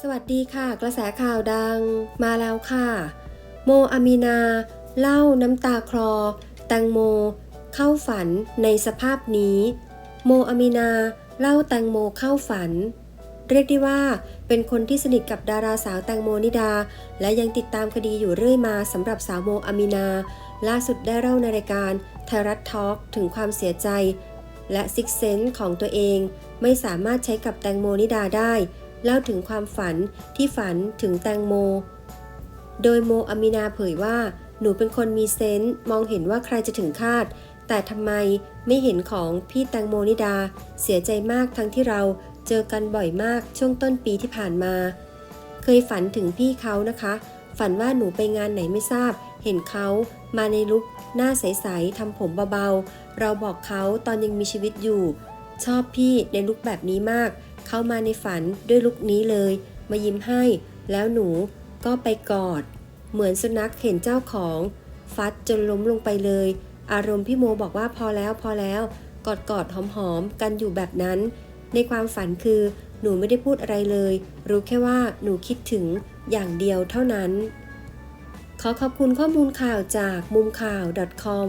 สวัสดีค่ะ กระแสข่าวดังมาแล้วค่ะ โมอามีนา เล่าน้ำตาคลอ แตงโม เข้าฝันในสภาพนี้ โมอามีนาเล่าแตงโมเข้าฝัน เรียกได้ว่าเป็นคนที่สนิทกับดาราสาวแตงโมนิดา และยังติดตามคดีอยู่เรื่อยมาสำหรับสาวโมอามีนา ล่าสุดได้เล่าในรายการไทยรัฐทอล์กถึงความเสียใจ และซิกเซนส์ของตัวเอง ไม่สามารถใช้กับแตงโมนิดาได้ เล่าถึงความฝันที่ฝันถึงแตงโม โดยโมอามินาเผยว่า หนูเป็นคนมีเซนส์มองเห็นว่าใครจะถึงคาด แต่ทำไมไม่เห็นของพี่แตงโมนิดา เสียใจมากทั้งที่เราเจอกันบ่อยมากช่วงต้นปีที่ผ่านมา เคยฝันถึงพี่เขานะคะ ฝันว่าหนูไปงานไหนไม่ทราบ เห็นเขามาในลุคหน้าใสๆทำผมเบาๆ เราบอกเขาตอนยังมีชีวิตอยู่ ชอบพี่ในลุคแบบนี้มาก เข้ามาในฝันด้วยลุคนี้เลย มายิ้มให้ แล้วหนูก็ไปกอด เหมือนสุนัขเห็นเจ้าของ ฟัดจนล้มลงไปเลย อารมณ์พี่โมบอกว่าพอแล้วพอแล้ว กอดกอดหอมหอมๆกันอยู่แบบนั้น ในความฝันคือหนูไม่ได้พูดอะไรเลย รู้แค่ว่าหนูคิดถึงอย่างเดียวเท่านั้น ขอขอบคุณข้อมูลข่าวจากมุมข่าว .com